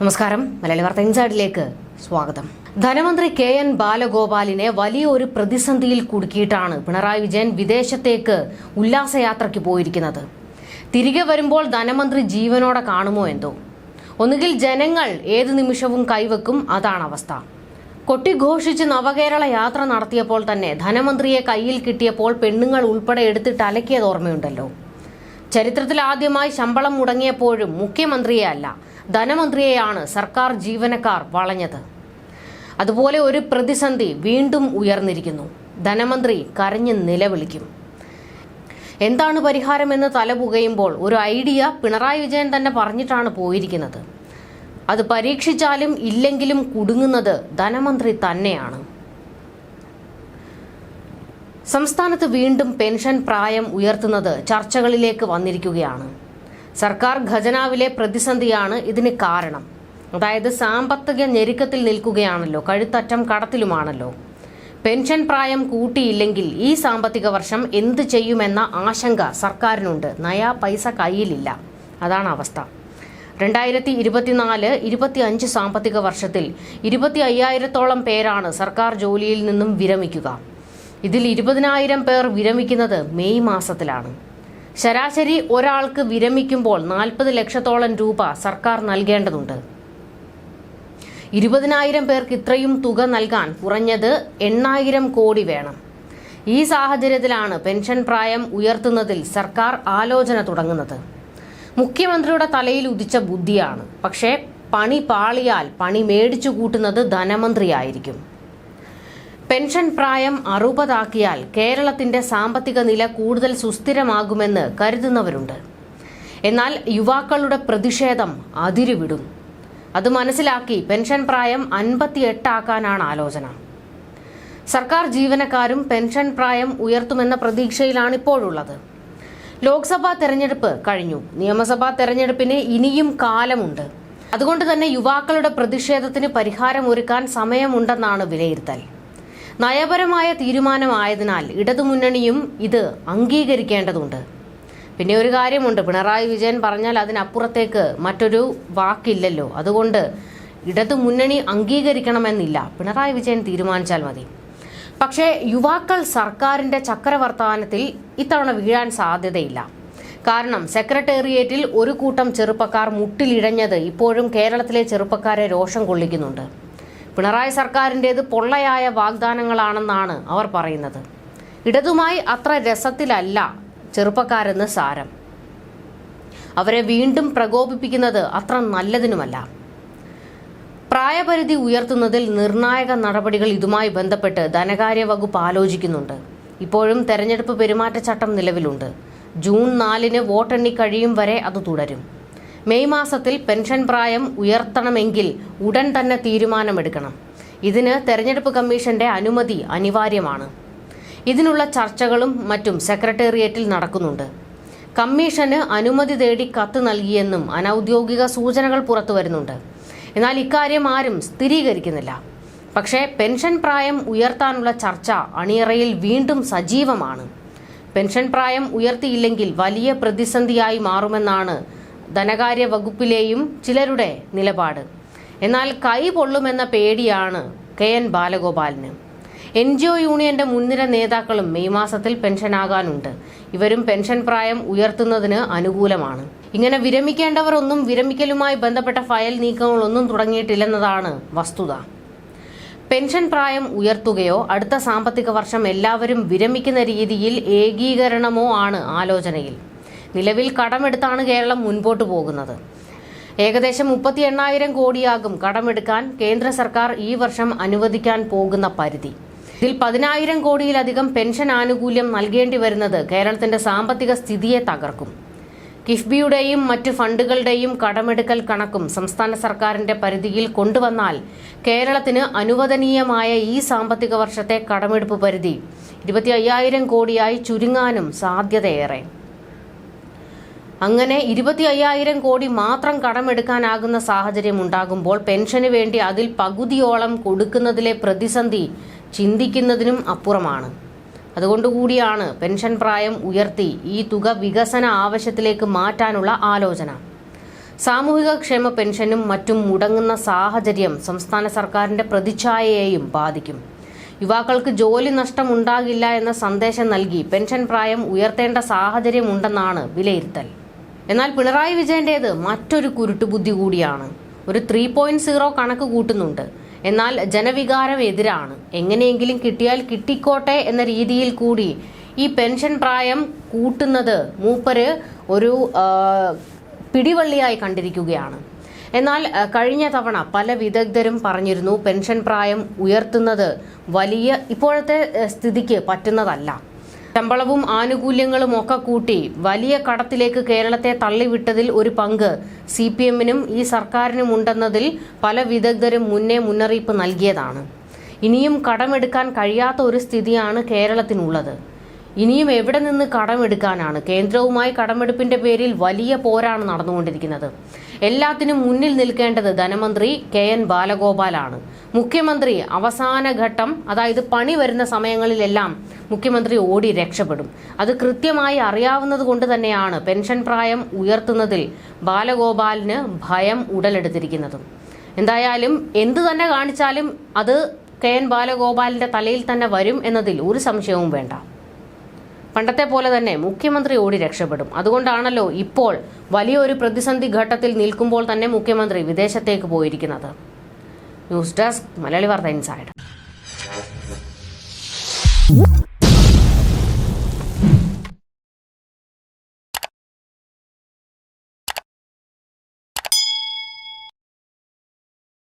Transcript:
നമസ്കാരം. മലയാളി വാർത്ത ഇൻസൈഡിലേക്ക് സ്വാഗതം. ധനമന്ത്രി കെ എൻ ബാലഗോപാലിനെ വലിയ ഒരു പ്രതിസന്ധിയിൽ കുടുക്കിയിട്ടാണ് പിണറായി വിജയൻ വിദേശത്തേക്ക് ഉല്ലാസയാത്രയ്ക്ക് പോയിരിക്കുന്നത്. തിരികെ വരുമ്പോൾ ധനമന്ത്രി ജീവനോടെ കാണുമോ എന്തോ. ഒന്നുകിൽ ജനങ്ങൾ ഏത് നിമിഷവും കൈവെക്കും അതാണ് അവസ്ഥ. കൊട്ടിഘോഷിച്ച് നവകേരള യാത്ര നടത്തിയപ്പോൾ തന്നെ ധനമന്ത്രിയെ കയ്യിൽ കിട്ടിയപ്പോൾ പെണ്ണുങ്ങൾ ഉൾപ്പെടെ എടുത്തിട്ട് അലക്കിയത് ഓർമ്മയുണ്ടല്ലോ. ചരിത്രത്തിൽ ആദ്യമായി ശമ്പളം മുടങ്ങിയപ്പോഴും മുഖ്യമന്ത്രിയെ അല്ല ധനമന്ത്രിയെയാണ് സർക്കാർ ജീവനക്കാർ വളഞ്ഞത്. അതുപോലെ ഒരു പ്രതിസന്ധി വീണ്ടും ഉയർന്നിരിക്കുന്നു. ധനമന്ത്രി കരഞ്ഞ് നിലവിളിക്കും. എന്താണ് പരിഹാരമെന്ന് തലപുകയുമ്പോൾ ഒരു ഐഡിയ പിണറായി വിജയൻ തന്നെ പറഞ്ഞിട്ടാണ് പോയിരിക്കുന്നത്. അത് പരീക്ഷിച്ചാലും ഇല്ലെങ്കിലും കുടുങ്ങുന്നത് ധനമന്ത്രി തന്നെയാണ്. സംസ്ഥാനത്ത് വീണ്ടും പെൻഷൻ പ്രായം ഉയർത്തുന്നത് ചർച്ചകളിലേക്ക് വന്നിരിക്കുകയാണ്. സർക്കാർ ഖജനാവിലെ പ്രതിസന്ധിയാണ് ഇതിന് കാരണം. അതായത് സാമ്പത്തിക ഞെരുക്കത്തിൽ നിൽക്കുകയാണല്ലോ കഴുത്തറ്റം കടത്തിലുമാണല്ലോ. പെൻഷൻ പ്രായം കൂട്ടിയില്ലെങ്കിൽ ഈ സാമ്പത്തിക വർഷം എന്ത് ചെയ്യുമെന്ന ആശങ്ക സർക്കാരിനുണ്ട്. നയാ പൈസ കയ്യിലില്ല. അതാണ് അവസ്ഥ. രണ്ടായിരത്തി ഇരുപത്തിനാല് ഇരുപത്തി അഞ്ച് സാമ്പത്തിക വർഷത്തിൽ ഇരുപത്തി അയ്യായിരത്തോളം പേരാണ് സർക്കാർ ജോലിയിൽ നിന്നും വിരമിക്കുക. ഇതിൽ ഇരുപതിനായിരം പേർ വിരമിക്കുന്നത് മെയ് മാസത്തിലാണ്. ശരാശരി ഒരാൾക്ക് വിരമിക്കുമ്പോൾ നാൽപ്പത് ലക്ഷത്തോളം രൂപ സർക്കാർ നൽകേണ്ടതുണ്ട്. ഇരുപതിനായിരം പേർക്ക് ഇത്രയും തുക നൽകാൻ കുറഞ്ഞത് എണ്ണായിരം കോടി വേണം. ഈ സാഹചര്യത്തിലാണ് പെൻഷൻ പ്രായം ഉയർത്തുന്നതിൽ സർക്കാർ ആലോചന തുടങ്ങുന്നത്. മുഖ്യമന്ത്രിയുടെ തലയിൽ ഉദിച്ച ബുദ്ധിയാണ്. പക്ഷേ പണി പാളിയാൽ പണി മേടിച്ചു കൂട്ടുന്നത് ധനമന്ത്രിയായിരിക്കും. പെൻഷൻ പ്രായം അറുപതാക്കിയാൽ കേരളത്തിന്റെ സാമ്പത്തിക നില കൂടുതൽ സുസ്ഥിരമാകുമെന്ന് കരുതുന്നവരുണ്ട്. എന്നാൽ യുവാക്കളുടെ പ്രതിഷേധം അതിരുവിടും. അത് മനസ്സിലാക്കി പെൻഷൻ പ്രായം അൻപത്തിയെട്ടാക്കാനാണ് ആലോചന. സർക്കാർ ജീവനക്കാരും പെൻഷൻ പ്രായം ഉയർത്തുമെന്ന പ്രതീക്ഷയിലാണ് ഇപ്പോഴുള്ളത്. ലോക്സഭാ തെരഞ്ഞെടുപ്പ് കഴിഞ്ഞു. നിയമസഭാ തെരഞ്ഞെടുപ്പിന് ഇനിയും കാലമുണ്ട്. അതുകൊണ്ട് തന്നെ യുവാക്കളുടെ പ്രതിഷേധത്തിന് പരിഹാരമൊരുക്കാൻ സമയമുണ്ടെന്നാണ് വിലയിരുത്തൽ. നയപരമായ തീരുമാനമായതിനാൽ ഇടതുമുന്നണിയും ഇത് അംഗീകരിക്കേണ്ടതുണ്ട്. പിന്നെ ഒരു കാര്യമുണ്ട്. പിണറായി വിജയൻ പറഞ്ഞാൽ അതിനപ്പുറത്തേക്ക് മറ്റൊരു വാക്കില്ലല്ലോ. അതുകൊണ്ട് ഇടതു മുന്നണി അംഗീകരിക്കണമെന്നില്ല. പിണറായി വിജയൻ തീരുമാനിച്ചാൽ മതി. പക്ഷേ യുവാക്കൾ സർക്കാരിന്റെ ചക്രവർത്തമാനത്തിൽ ഇത്തവണ വീഴാൻ സാധ്യതയില്ല. കാരണം സെക്രട്ടേറിയറ്റിൽ ഒരു കൂട്ടം ചെറുപ്പക്കാർ മുട്ടിലിഴഞ്ഞത് ഇപ്പോഴും കേരളത്തിലെ ചെറുപ്പക്കാരെ രോഷം കൊള്ളിക്കുന്നുണ്ട്. പിണറായി സർക്കാരിന്റേത് പൊള്ളയായ വാഗ്ദാനങ്ങളാണെന്നാണ് അവർ പറയുന്നത്. ഇടതുമായി അത്ര രസത്തിലല്ല ചെറുപ്പക്കാരെന്ന് സാരം. അവരെ വീണ്ടും പ്രകോപിപ്പിക്കുന്നത് അത്ര നല്ലതിനുമല്ല. പ്രായപരിധി ഉയർത്തുന്നതിൽ നിർണായക നടപടികൾ ഇതുമായി ബന്ധപ്പെട്ട് ധനകാര്യ വകുപ്പ് ആലോചിക്കുന്നുണ്ട്. ഇപ്പോഴും തെരഞ്ഞെടുപ്പ് പെരുമാറ്റച്ചട്ടം നിലവിലുണ്ട്. ജൂൺ നാലിന് വോട്ടെണ്ണി കഴിയും വരെ അത് തുടരും. മെയ് മാസത്തിൽ പെൻഷൻ പ്രായം ഉയർത്തണമെങ്കിൽ ഉടൻ തന്നെ തീരുമാനമെടുക്കണം. ഇതിന് തെരഞ്ഞെടുപ്പ് കമ്മീഷന്റെ അനുമതി അനിവാര്യമാണ്. ഇതിനുള്ള ചർച്ചകളും മറ്റും സെക്രട്ടേറിയറ്റിൽ നടക്കുന്നുണ്ട്. കമ്മീഷന് അനുമതി തേടി കത്ത് നൽകിയെന്നും അനൌദ്യോഗിക സൂചനകൾ പുറത്തു വരുന്നുണ്ട്. എന്നാൽ ഇക്കാര്യം ആരും സ്ഥിരീകരിക്കുന്നില്ല. പക്ഷേ പെൻഷൻ പ്രായം ഉയർത്താനുള്ള ചർച്ച അണിയറയിൽ വീണ്ടും സജീവമാണ്. പെൻഷൻ പ്രായം ഉയർത്തിയില്ലെങ്കിൽ വലിയ പ്രതിസന്ധിയായി മാറുമെന്നാണ് ധനകാര്യ വകുപ്പിലെയും ചിലരുടെ നിലപാട്. എന്നാൽ കൈ പൊള്ളുമെന്ന പേടിയാണ് കെ എൻ ബാലഗോപാലിന്. എൻ ജി ഒ യൂണിയന്റെ മുൻനിര നേതാക്കളും മെയ് മാസത്തിൽ പെൻഷനാകാനുണ്ട്. ഇവരും പെൻഷൻ പ്രായം ഉയർത്തുന്നതിന് അനുകൂലമാണ്. ഇങ്ങനെ വിരമിക്കേണ്ടവർ ഒന്നും വിരമിക്കലുമായി ബന്ധപ്പെട്ട ഫയൽ നീക്കങ്ങളൊന്നും തുടങ്ങിയിട്ടില്ലെന്നതാണ് വസ്തുത. പെൻഷൻ പ്രായം ഉയർത്തുകയോ അടുത്ത സാമ്പത്തിക വർഷം എല്ലാവരും വിരമിക്കുന്ന രീതിയിൽ ഏകീകരണമോ ആണ് ആലോചനയിൽ. നിലവിൽ കടമെടുത്താണ് കേരളം മുൻപോട്ട് പോകുന്നത്. ഏകദേശം മുപ്പത്തി എണ്ണായിരം കോടിയാകും കടമെടുക്കാൻ കേന്ദ്ര സർക്കാർ ഈ വർഷം അനുവദിക്കാൻ പോകുന്ന പരിധി. ഇതിൽ പതിനായിരം കോടിയിലധികം പെൻഷൻ ആനുകൂല്യം നൽകേണ്ടി വരുന്നത് കേരളത്തിന്റെ സാമ്പത്തിക സ്ഥിതിയെ തകർക്കും. കിഫ്ബിയുടെയും മറ്റ് ഫണ്ടുകളുടെയും കടമെടുക്കൽ കണക്കും സംസ്ഥാന സർക്കാരിന്റെ പരിധിയിൽ കൊണ്ടുവന്നാൽ കേരളത്തിന് അനുവദനീയമായ ഈ സാമ്പത്തിക വർഷത്തെ കടമെടുപ്പ് പരിധി ഇരുപത്തി അയ്യായിരം കോടിയായി ചുരുങ്ങാനും സാധ്യതയേറെ. അങ്ങനെ ഇരുപത്തി അയ്യായിരം കോടി മാത്രം കടമെടുക്കാനാകുന്ന സാഹചര്യം ഉണ്ടാകുമ്പോൾ പെൻഷന് വേണ്ടി അതിൽ പകുതിയോളം കൊടുക്കുന്നതിലെ പ്രതിസന്ധി ചിന്തിക്കുന്നതിനും അപ്പുറമാണ്. അതുകൊണ്ടുകൂടിയാണ് പെൻഷൻ പ്രായം ഉയർത്തി ഈ തുക വികസന ആവശ്യത്തിലേക്ക് മാറ്റാനുള്ള ആലോചന. സാമൂഹിക ക്ഷേമ പെൻഷനും മറ്റും മുടങ്ങുന്ന സാഹചര്യം സംസ്ഥാന സർക്കാരിന്റെ പ്രതിച്ഛായയെയും ബാധിക്കും. യുവാക്കൾക്ക് ജോലി നഷ്ടമുണ്ടാകില്ല എന്ന സന്ദേശം നൽകി പെൻഷൻ പ്രായം ഉയർത്തേണ്ട സാഹചര്യമുണ്ടെന്നാണ് വിലയിരുത്തൽ. എന്നാൽ പിണറായി വിജയന്റേത് മറ്റൊരു കുരുട്ടുബുദ്ധി കൂടിയാണ്. ഒരു ത്രീ പോയിന്റ് സീറോ കണക്ക് കൂട്ടുന്നുണ്ട്. എന്നാൽ ജനവികാരം എതിരാണ്. എങ്ങനെയെങ്കിലും കിട്ടിയാൽ കിട്ടിക്കോട്ടെ എന്ന രീതിയിൽ കൂടി ഈ പെൻഷൻ പ്രായം കൂട്ടുന്നത് മൂപ്പര് ഒരു പിടിവള്ളിയായി കണ്ടിരിക്കുകയാണ്. എന്നാൽ കഴിഞ്ഞ തവണ പല വിദഗ്ധരും പറഞ്ഞിരുന്നു പെൻഷൻ പ്രായം ഉയർത്തുന്നത് വലിയ ഇപ്പോഴത്തെ സ്ഥിതിക്ക് പറ്റുന്നതല്ല. ശമ്പളവും ആനുകൂല്യങ്ങളും ഒക്കെ കൂട്ടി വലിയ കടത്തിലേക്ക് കേരളത്തെ തള്ളിവിട്ടതിൽ ഒരു പങ്ക് സി പി എമ്മിനും ഈ സർക്കാരിനും ഉണ്ടെന്നതിൽ പല വിദഗ്ധരും മുന്നേ മുന്നറിയിപ്പ് നൽകിയതാണ്. ഇനിയും കടമെടുക്കാൻ കഴിയാത്ത ഒരു സ്ഥിതിയാണ് കേരളത്തിനുള്ളത്. ഇനിയും എവിടെ നിന്ന് കടമെടുക്കാനാണ്? കേന്ദ്രവുമായി കടമെടുപ്പിന്റെ പേരിൽ വലിയ പോരാണ് നടന്നുകൊണ്ടിരിക്കുന്നത്. എല്ലാത്തിനും മുന്നിൽ നിൽക്കേണ്ടത് ധനമന്ത്രി കെ എൻ ബാലഗോപാലാണ്. മുഖ്യമന്ത്രി അവസാന ഘട്ടം അതായത് പണി വരുന്ന സമയങ്ങളിലെല്ലാം മുഖ്യമന്ത്രി ഓടി രക്ഷപ്പെടും. അത് കൃത്യമായി അറിയാവുന്നത് കൊണ്ട് തന്നെയാണ് പെൻഷൻ പ്രായം ഉയർത്തുന്നതിൽ ബാലഗോപാലിന് ഭയം ഉടലെടുത്തിരിക്കുന്നതും. എന്തായാലും എന്തു തന്നെ കാണിച്ചാലും അത് കെ എൻ ബാലഗോപാലിന്റെ തലയിൽ തന്നെ വരും എന്നതിൽ ഒരു സംശയവും വേണ്ട. പണ്ടത്തെ പോലെ തന്നെ മുഖ്യമന്ത്രി ഓടി രക്ഷപ്പെടും. അതുകൊണ്ടാണല്ലോ ഇപ്പോൾ വലിയൊരു പ്രതിസന്ധി ഘട്ടത്തിൽ നിൽക്കുമ്പോൾ തന്നെ മുഖ്യമന്ത്രി വിദേശത്തേക്ക് പോയിരിക്കുന്നത്. ന്യൂസ് ഡെസ്ക് മലയാളി വാർത്ത ഇൻസൈഡ്.